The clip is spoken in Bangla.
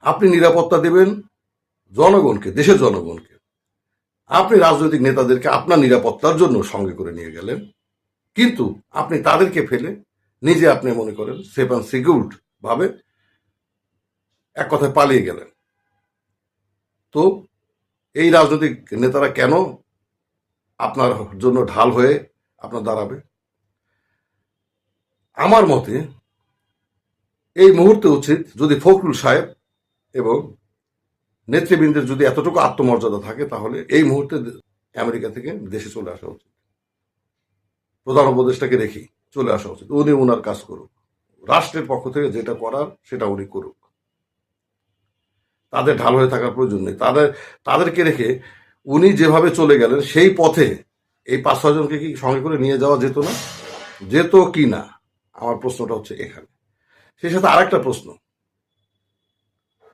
আপনি নিরাপত্তা দেবেন জনগণকে, দেশের জনগণকে। আপনি রাজনৈতিক নেতাদেরকে আপনার নিরাপত্তার জন্য সঙ্গে করে নিয়ে গেলেন। কিন্তু আপনি তাদেরকে ফেলে নিজে আপনি মনে করেন সেফ অ্যান্ড সিকিউরড ভাবে এক কথায় পালিয়ে গেলেন। তো এই রাজনৈতিক নেতারা কেন আপনার জন্য ঢাল হয়ে আপনার দাঁড়াবে? আমার মতে এই মুহূর্তে উচিত যদি ফখরুল সাহেব এবং নেতৃবৃন্দের যদি এতটুকু আত্মমর্যাদা থাকে, তাহলে এই মুহূর্তে আমেরিকা থেকে দেশে চলে আসা উচিত। প্রধান উপদেষ্টাকে রেখে চলে আসা উচিত। উনি ওনার কাজ করুক। রাষ্ট্রের পক্ষ থেকে যেটা করার, সেটা উনি করুক। তাদের ঢাল হয়ে থাকার প্রয়োজন নেই। তাদের, তাদেরকে রেখে উনি যেভাবে চলে গেলেন, সেই পথে এই পাঁচ ছজনকে কি সঙ্গে করে নিয়ে যাওয়া যেত না? যেত কি না? আমার প্রশ্নটা হচ্ছে এখানে। সেই সাথে আরেকটা প্রশ্ন।